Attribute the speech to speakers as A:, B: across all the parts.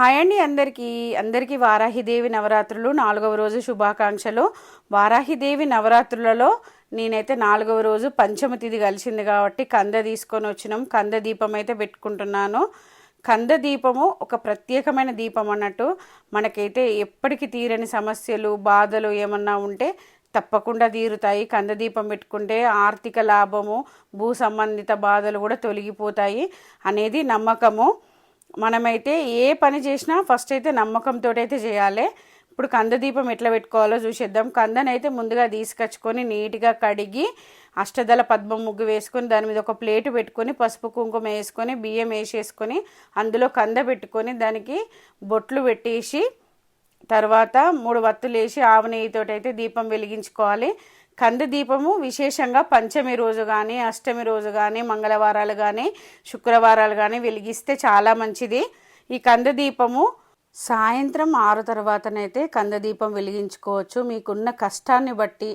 A: Hi అండి అందరికీ. అందరికీ వారాహిదేవి నవరాత్రులు. నాలుగవ రోజు శుభాకాంక్షలు. వారాహిదేవి నవరాత్రులలో నేనైతే నాలుగవ రోజు పంచమ తిథి కలిసింది కాబట్టి కంద తీసుకొని వచ్చినాం. కంద దీపం అయితే పెట్టుకుంటున్నాను. కంద దీపము ఒక ప్రత్యేకమైన దీపం అన్నట్టు మనకైతే ఎప్పటికీ తీరని సమస్యలు బాధలు ఏమన్నా ఉంటే తప్పకుండా తీరుతాయి. కంద దీపం పెట్టుకుంటే ఆర్థిక లాభము భూ సంబంధిత బాధలు కూడా తొలగిపోతాయి. అనేది నమ్మకము. మనమైతే ఏ పని చేసినా ఫస్ట్ అయితే నమ్మకంతో అయితే చేయాలి. ఇప్పుడు కంద దీపం ఎట్లా పెట్టుకోవాలో చూసేద్దాం. కందనైతే ముందుగా తీసుకొచ్చుకొని నీట్గా కడిగి అష్టదళ పద్మం ముగ్గు వేసుకొని దాని మీద ఒక ప్లేటు పెట్టుకొని పసుపు కుంకుమ వేసుకొని బియ్యం వేసేసుకొని అందులో కంద పెట్టుకొని దానికి బొట్లు పెట్టేసి తర్వాత మూడు వత్తులు వేసి ఆవు నెయ్యితోటి అయితే దీపం వెలిగించుకోవాలి. కంది దీపము విశేషంగా పంచమి రోజు కానీ అష్టమి రోజు కానీ మంగళవారాలు కానీ శుక్రవారాలు కానీ వెలిగిస్తే చాలా మంచిది. ఈ కంద దీపము సాయంత్రం ఆరు తర్వాతనైతే కంద దీపం వెలిగించుకోవచ్చు. మీకున్న కష్టాన్ని బట్టి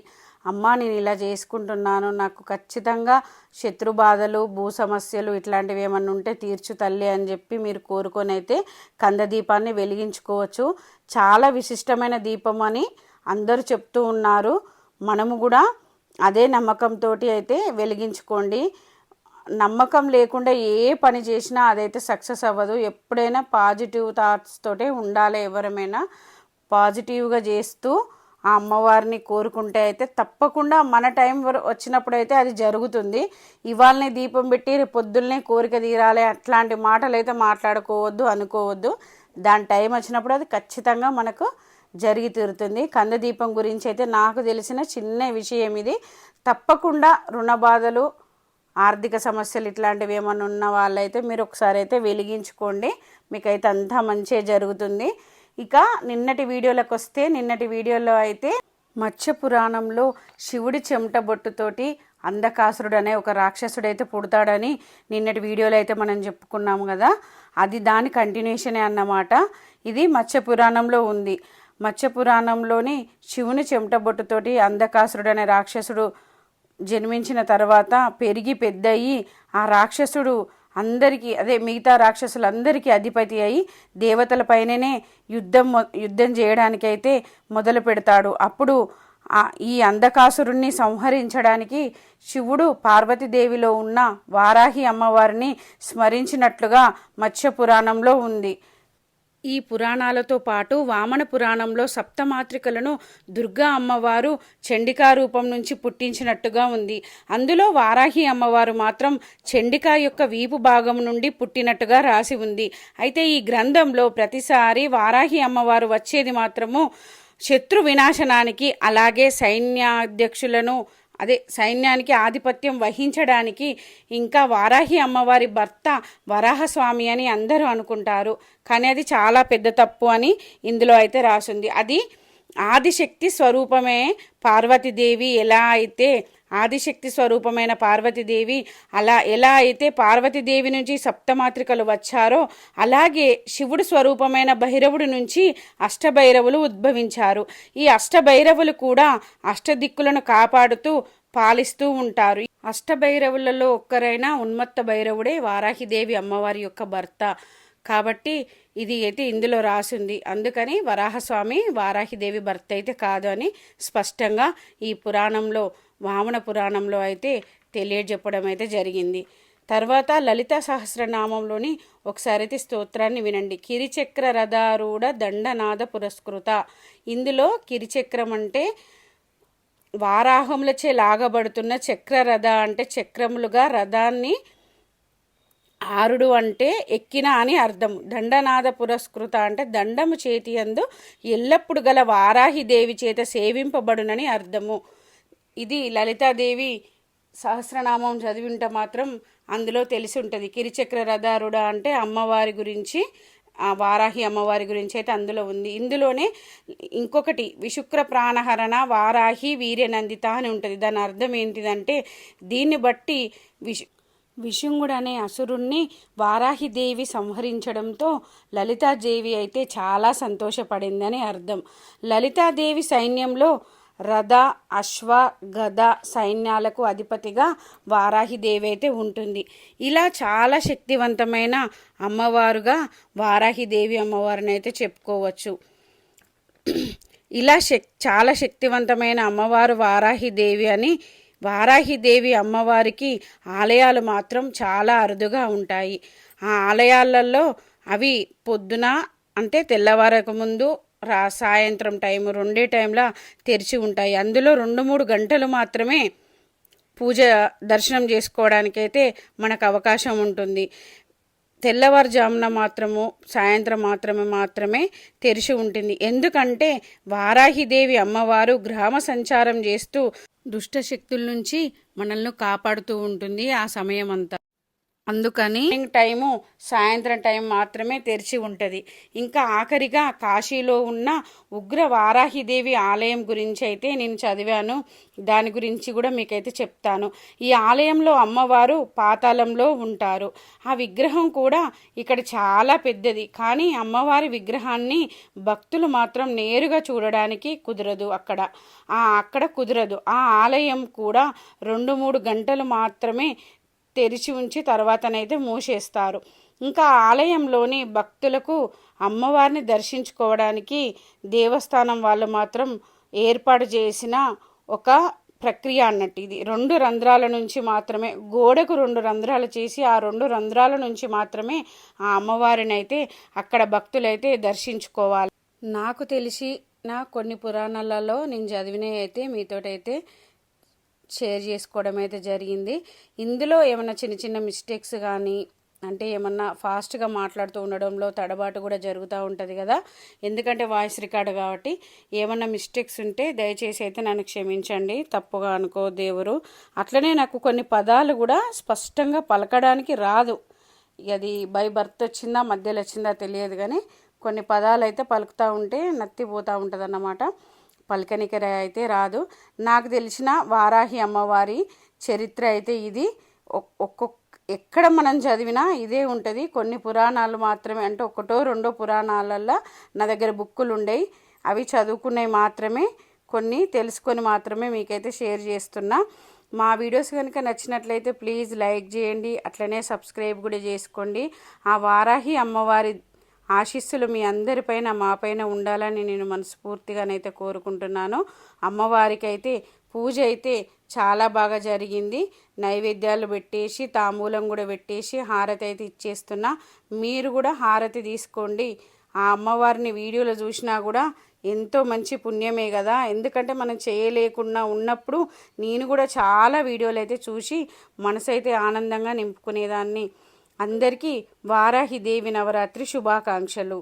A: అమ్మా నేను ఇలా చేసుకుంటున్నాను నాకు ఖచ్చితంగా శత్రు బాధలు భూ సమస్యలు ఇట్లాంటివి ఏమన్నా ఉంటే తీర్చు తల్లి అని చెప్పి మీరు కోరుకొని అయితే కంద దీపాన్ని వెలిగించుకోవచ్చు. చాలా విశిష్టమైన దీపం అని అందరూ చెప్తూ ఉన్నారు. మనము కూడా అదే నమ్మకంతో అయితే వెలిగించుకోండి. నమ్మకం లేకుండా ఏ పని చేసినా అదైతే సక్సెస్ అవ్వదు. ఎప్పుడైనా పాజిటివ్ థాట్స్ తోటే ఉండాలి ఎవరమైనా. పాజిటివ్గా చేస్తూ ఆ అమ్మవారిని కోరుకుంటే అయితే తప్పకుండా మన టైం వచ్చినప్పుడు అయితే అది జరుగుతుంది. ఇవాళనే దీపం పెట్టి రేపు పొద్దున్నే కోరిక తీరాలి. అట్లాంటి మాటలు అయితే మాట్లాడుకోవద్దు అనుకోవద్దు. దాని టైం వచ్చినప్పుడు అది ఖచ్చితంగా మనకు జరిగి తీరుతుంది. కంద దీపం గురించి అయితే నాకు తెలిసిన చిన్న విషయం ఇది. తప్పకుండా రుణ బాధలు ఆర్థిక సమస్యలు ఇట్లాంటివి ఏమైనా ఉన్న వాళ్ళైతే మీరు ఒకసారి అయితే వెలిగించుకోండి. మీకైతే అంతా మంచిగా జరుగుతుంది. ఇక నిన్నటి వీడియోలకు వస్తే నిన్నటి వీడియోలో అయితే మత్స్య పురాణంలో శివుడి చెమట బొట్టుతోటి అంధకాసురుడు అనే ఒక రాక్షసుడు అయితే పుడతాడని నిన్నటి వీడియోలో అయితే మనం చెప్పుకున్నాము కదా. అది దాని కంటిన్యూషనే అన్నమాట. ఇది మత్స్య పురాణంలో ఉంది. మత్స్య పురాణంలోని శివుని చెమటబొట్టుతోటి అంధకాసురుడనే రాక్షసుడు జన్మించిన తర్వాత పెరిగి పెద్దయి ఆ రాక్షసుడు అందరికీ అదే మిగతా రాక్షసులందరికీ అధిపతి అయి దేవతలపైననే యుద్ధం యుద్ధం చేయడానికైతే మొదలు పెడతాడు. అప్పుడు ఈ అంధకాసురుణ్ణి సంహరించడానికి శివుడు పార్వతీదేవిలో ఉన్న వారాహి అమ్మవారిని స్మరించినట్లుగా మత్స్య పురాణంలో ఉంది. ఈ పురాణాలతో పాటు వామన పురాణంలో సప్తమాత్రికలను దుర్గా అమ్మవారు చండికా రూపం నుంచి పుట్టించినట్టుగా ఉంది. అందులో వారాహి అమ్మవారు మాత్రం చండికా యొక్క వీపు భాగం నుండి పుట్టినట్టుగా రాసి ఉంది. అయితే ఈ గ్రంథంలో ప్రతిసారి వారాహి అమ్మవారు వచ్చేది మాత్రము శత్రు వినాశనానికి అలాగే సైన్యాధ్యక్షులను అదే సైన్యానికి ఆధిపత్యం వహించడానికి ఇంకా వారాహి అమ్మవారి భర్త వరాహస్వామి అని అందరూ అనుకుంటారు. కానీ అది చాలా పెద్ద తప్పు అని ఇందులో అయితే రాసింది. అది ఆదిశక్తి స్వరూపమే పార్వతీదేవి. ఎలా అయితే ఆదిశక్తి స్వరూపమైన పార్వతీదేవి అలా ఎలా అయితే పార్వతీదేవి నుంచి సప్తమాత్రికలు వచ్చారో అలాగే శివుడు స్వరూపమైన భైరవుడి నుంచి అష్టభైరవులు ఉద్భవించారు. ఈ అష్టభైరవులు కూడా అష్టదిక్కులను కాపాడుతూ పాలిస్తూ ఉంటారు. అష్టభైరవులలో ఒక్కరైన ఉన్మత్త భైరవుడే వారాహిదేవి అమ్మవారి యొక్క భర్త. కాబట్టి ఇది అయితే ఇందులో రాసింది. అందుకని వరాహస్వామి వారాహిదేవి భర్త అయితే కాదు అని స్పష్టంగా ఈ పురాణంలో వామన పురాణంలో అయితే తెలియజెప్పడం అయితే జరిగింది. తర్వాత లలిత సహస్రనామంలోని ఒకసారి అయితే స్తోత్రాన్ని వినండి. కిరిచక్ర రథారూఢ దండనాద పురస్కృత. ఇందులో కిరిచక్రం అంటే వారాహములచే లాగబడుతున్న చక్ర రథ అంటే చక్రములుగా రథాన్ని ఆరుడు అంటే ఎక్కిన అని అర్థం దండనాద పురస్కృత అంటే దండము చేతి అందు ఎల్లప్పుడు గల వారాహి దేవి చేత సేవింపబడునని అర్థము. ఇది లలితాదేవి సహస్రనామం చదివింట మాత్రం అందులో తెలిసి ఉంటుంది కిరిచక్ర రథారుడ అంటే అమ్మవారి గురించి వారాహి అమ్మవారి గురించి అయితే అందులో ఉంది. ఇందులోనే ఇంకొకటి విశుక్ర ప్రాణహరణ వారాహి వీర్యనందిత అని ఉంటుంది. దాని అర్థం ఏంటిదంటే దీన్ని బట్టి విషు విశుంగుడు అసురుణ్ణి వారాహిదేవి సంహరించడంతో లలితాదేవి అయితే చాలా సంతోషపడిందని అర్థం. లలితాదేవి సైన్యంలో రథ అశ్వ గద సైన్యాలకు అధిపతిగా వారాహిదేవి అయితే ఉంటుంది. ఇలా చాలా శక్తివంతమైన అమ్మవారుగా వారాహిదేవి అమ్మవారిని అయితే చెప్పుకోవచ్చు. ఇలా శక్ చాలా శక్తివంతమైన అమ్మవారు వారాహిదేవి అని వారాహిదేవి అమ్మవారికి ఆలయాలు మాత్రం చాలా అరుదుగా ఉంటాయి. ఆ ఆలయాలలో అవి పొద్దున అంటే తెల్లవారక ముందు రా సాయంత్రం టైం రెండే టైంలో తెరిచి ఉంటాయి. అందులో రెండు మూడు గంటలు మాత్రమే పూజ దర్శనం చేసుకోవడానికైతే మనకు అవకాశం ఉంటుంది. తెల్లవారుజామున మాత్రము సాయంత్రం మాత్రమే మాత్రమే తెరిచి ఉంటుంది. ఎందుకంటే వారాహిదేవి అమ్మవారు గ్రామ సంచారం చేస్తూ దుష్ట శక్తుల నుంచి మనల్ని కాపాడుతూ ఉంటుంది ఆ సమయం అంతా అందుకని టైము సాయంత్రం టైం మాత్రమే తెరిచి ఉంటుంది. ఇంకా ఆఖరిగా కాశీలో ఉన్న ఉగ్ర వారాహిదేవి ఆలయం గురించి అయితే నేను చదివాను. దాని గురించి కూడా మీకైతే చెప్తాను. ఈ ఆలయంలో అమ్మవారు పాతాళంలో ఉంటారు. ఆ విగ్రహం కూడా ఇక్కడ చాలా పెద్దది. కానీ అమ్మవారి విగ్రహాన్ని భక్తులు మాత్రం నేరుగా చూడడానికి కుదరదు అక్కడ. ఆ అక్కడ కుదరదు. ఆ ఆలయం కూడా రెండు మూడు గంటలు మాత్రమే తెరిచి ఉంచి తర్వాతనైతే మూసేస్తారు. ఇంకా ఆలయంలోని భక్తులకు అమ్మవారిని దర్శించుకోవడానికి దేవస్థానం వాళ్ళు మాత్రం ఏర్పాటు చేసిన ఒక ప్రక్రియ అన్నట్టు ఇది. రెండు రంధ్రాల నుంచి మాత్రమే గోడకు రెండు రంధ్రాలు చేసి ఆ రెండు రంధ్రాల నుంచి మాత్రమే ఆ అమ్మవారిని అయితే అక్కడ భక్తులైతే దర్శించుకోవాలి. నాకు తెలిసి నా కొన్ని పురాణాలలో నేను చదివినవి అయితే మీతోటైతే షేర్ చేసుకోవడం అయితే జరిగింది. ఇందులో ఏమైనా చిన్న చిన్న మిస్టేక్స్ కానీ అంటే ఏమన్నా ఫాస్ట్గా మాట్లాడుతూ ఉండడంలో తడబాటు కూడా జరుగుతూ ఉంటుంది కదా. ఎందుకంటే వాయిస్ రికార్డు కాబట్టి ఏమన్నా మిస్టేక్స్ ఉంటే దయచేసి అయితే నన్ను క్షమించండి. తప్పుగా అనుకో దేవురు అట్లనే నాకు కొన్ని పదాలు కూడా స్పష్టంగా పలకడానికి రాదు. అది బై బర్త్ వచ్చిందా మధ్యలో వచ్చిందా తెలియదు కానీ కొన్ని పదాలు అయితే పలుకుతూ ఉంటే నత్తిపోతూ ఉంటుంది అన్నమాట పలకనికర అయితే రాదు. నాకు తెలిసిన వారాహి అమ్మవారి చరిత్ర అయితే ఇది. ఒక్కొక్క ఎక్కడ మనం చదివినా ఇదే ఉంటుంది. కొన్ని పురాణాలు మాత్రమే అంటే ఒకటో రెండో పురాణాలల్లో నా దగ్గర బుక్కులు ఉండేవి అవి చదువుకునేవి మాత్రమే కొన్ని తెలుసుకొని మాత్రమే మీకైతే షేర్ చేస్తున్నా. మా వీడియోస్ కనుక నచ్చినట్లయితే ప్లీజ్ లైక్ చేయండి. అట్లనే సబ్స్క్రైబ్ కూడా చేసుకోండి. ఆ వారాహి అమ్మవారి ఆశీస్సులు మీ అందరిపైన మాపైన ఉండాలని నేను మనస్ఫూర్తిగానైతే కోరుకుంటున్నాను. అమ్మవారికైతే పూజ అయితే చాలా బాగా జరిగింది. నైవేద్యాలు పెట్టేసి తాంబూలం కూడా పెట్టేసి హారతి అయితే ఇచ్చేస్తున్నా. మీరు కూడా హారతి తీసుకోండి. ఆ అమ్మవారిని వీడియోలో చూసినా కూడా ఎంతో మంచి పుణ్యమే కదా. ఎందుకంటే మనం చేయలేకుండా ఉన్నప్పుడు నేను కూడా చాలా వీడియోలు అయితే చూసి మనసు అయితే ఆనందంగా నింపుకునేదాన్ని. అందరికీ వారాహిదేవి నవరాత్రి శుభాకాంక్షలు.